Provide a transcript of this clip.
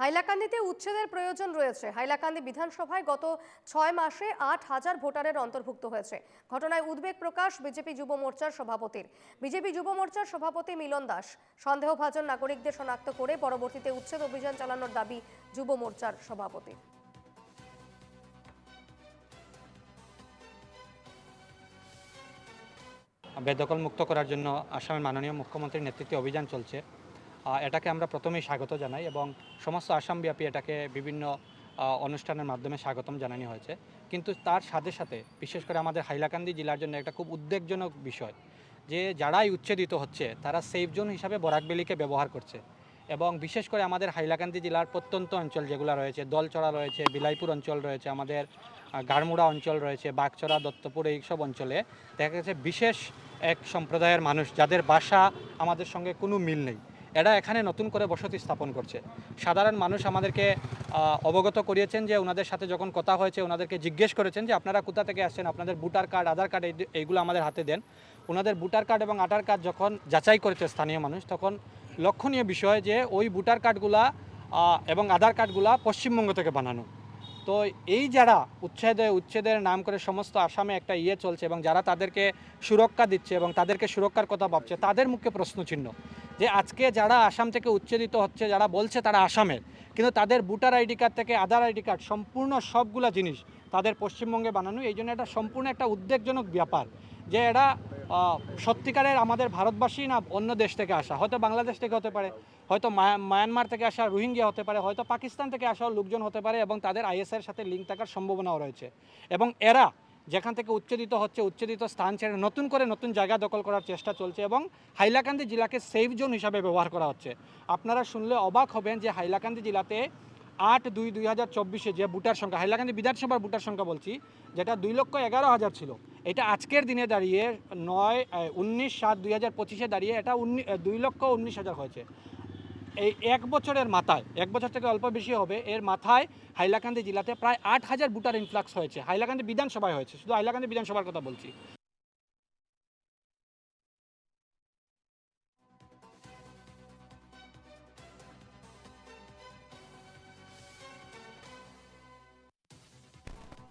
হাইলাকান্দিতে উচ্ছেদের প্রয়োজন রয়েছে। হাইলাকান্দি বিধানসভায় গত ছয় মাসে আট হাজার ভোটারের অন্তর্ভুক্ত হয়েছে। ঘটনায় উদ্বেগ প্রকাশ বিজেপি যুব মোর্চার সভাপতির। বিজেপি যুব মোর্চার সভাপতি মিলন দাস সন্দেহভাজন নাগরিকদের শনাক্ত করে পরবর্তীতে উচ্ছেদ অভিযান চালানোর দাবি যুব মোর্চার সভাপতির বেদখল মুক্ত করার জন্য আসামের মাননীয় মুখ্যমন্ত্রীর নেতৃত্বে অভিযান চলছে। এটাকে আমরা প্রথমেই স্বাগত জানাই এবং সমস্ত আসামব্যাপী এটাকে বিভিন্ন অনুষ্ঠানের মাধ্যমে স্বাগতম জানানো হয়েছে। কিন্তু তার সাথে সাথে, বিশেষ করে আমাদের হাইলাকান্দি জেলার জন্য একটা খুব উদ্বেগজনক বিষয়, যে যারাই উচ্ছেদিত হচ্ছে, তারা সেফ জোন হিসাবে বরাকবেলিকে ব্যবহার করছে এবং বিশেষ করে আমাদের হাইলাকান্দি জেলার প্রত্যন্ত অঞ্চল যেগুলো রয়েছে দলচড়া রয়েছে, বিলাইপুর অঞ্চল রয়েছে, আমাদের গাড়মুড়া অঞ্চল রয়েছে বাগচড়া দত্তপুর এইসব অঞ্চলে দেখা গেছে বিশেষ এক সম্প্রদায়ের মানুষ যাদের বাসা আমাদের সঙ্গে কোনো মিল নেই। এরা এখানে নতুন করে বসতি স্থাপন করছে। সাধারণ মানুষ আমাদেরকে অবগত করিয়েছেন যে ওনাদের সাথে যখন কথা হয়েছে ওনাদেরকে জিজ্ঞেস করেছেন যে আপনারা কোথা থেকে আসছেন, আপনাদের ভোটার কার্ড, আধার কার্ড, এই- এইগুলো আমাদের হাতে দেন। ওনাদের ভোটার কার্ড এবং আধার কার্ড যখন যাচাই করেছে স্থানীয় মানুষ, তখন লক্ষণীয় বিষয় যে ওই ভোটার কার্ডগুলা এবং আধার কার্ডগুলা পশ্চিমবঙ্গ থেকে বানানো। তো এই যারা উচ্ছেদে, উচ্ছেদের নাম করে সমস্ত আসামে একটা ইয়ে চলছে এবং যারা তাদেরকে সুরক্ষা দিচ্ছে এবং তাদেরকে সুরক্ষার কথা ভাবছে, তাদের মুখে প্রশ্নচিহ্ন যে আজকে যারা আসাম থেকে উচ্ছেদিত হচ্ছে, যারা বলছে তারা আসামের, কিন্তু তাদের ভোটার আইডি কার্ড থেকে আধার আইডি কার্ড, সম্পূর্ণ সবগুলা জিনিস তাদের পশ্চিমবঙ্গে বানানো, এই জন্য এটা সম্পূর্ণ একটা উদ্বেগজনক ব্যাপার যে এরা সত্যিকারের আমাদের ভারতবাসী না অন্য দেশ থেকে আসা, হয়তো বাংলাদেশ থেকে হতে পারে, হয়তো মায়ানমার থেকে আসা রোহিঙ্গিয়া হতে পারে, হয়তো পাকিস্তান থেকে আসা লোকজন হতে পারে এবং তাদের আইএসের সাথে লিঙ্ক থাকার সম্ভাবনাও রয়েছে। এবং এরা যেখান থেকে উচ্ছেদিত হচ্ছে, উচ্ছেদিত স্থান ছেড়ে নতুন করে নতুন জায়গা দখল করার চেষ্টা চলছে এবং হাইলাকান্দি জেলাকে সেফ জোন হিসাবে ব্যবহার করা হচ্ছে। আপনারা শুনলে অবাক হবেন যে হাইলাকান্দি জেলাতে আট দুই দুই হাজার চব্বিশে যে ভোটার সংখ্যা, হাইলাকান্দি বিধানসভার ভোটার সংখ্যা বলছি, যেটা দুই লক্ষ এগারো হাজার ছিল। এটা আজকের দিনে দাঁড়িয়ে নয় উনিশ সাত দুই হাজার পঁচিশে দাঁড়িয়ে এটা উনি দুই লক্ষ উনিশ হাজার হয়েছে। এই এক বছরের মাথায়, এক বছর থেকে অল্প বেশি হবে, এর মাথায় হাইলাকান্দি জেলাতে প্রায় আট হাজার ভোটার ইনফ্লাক্স হয়েছে। হাইলাকান্দি বিধানসভায় হয়েছে, শুধু হাইলাকান্দি বিধানসভার কথা বলছি।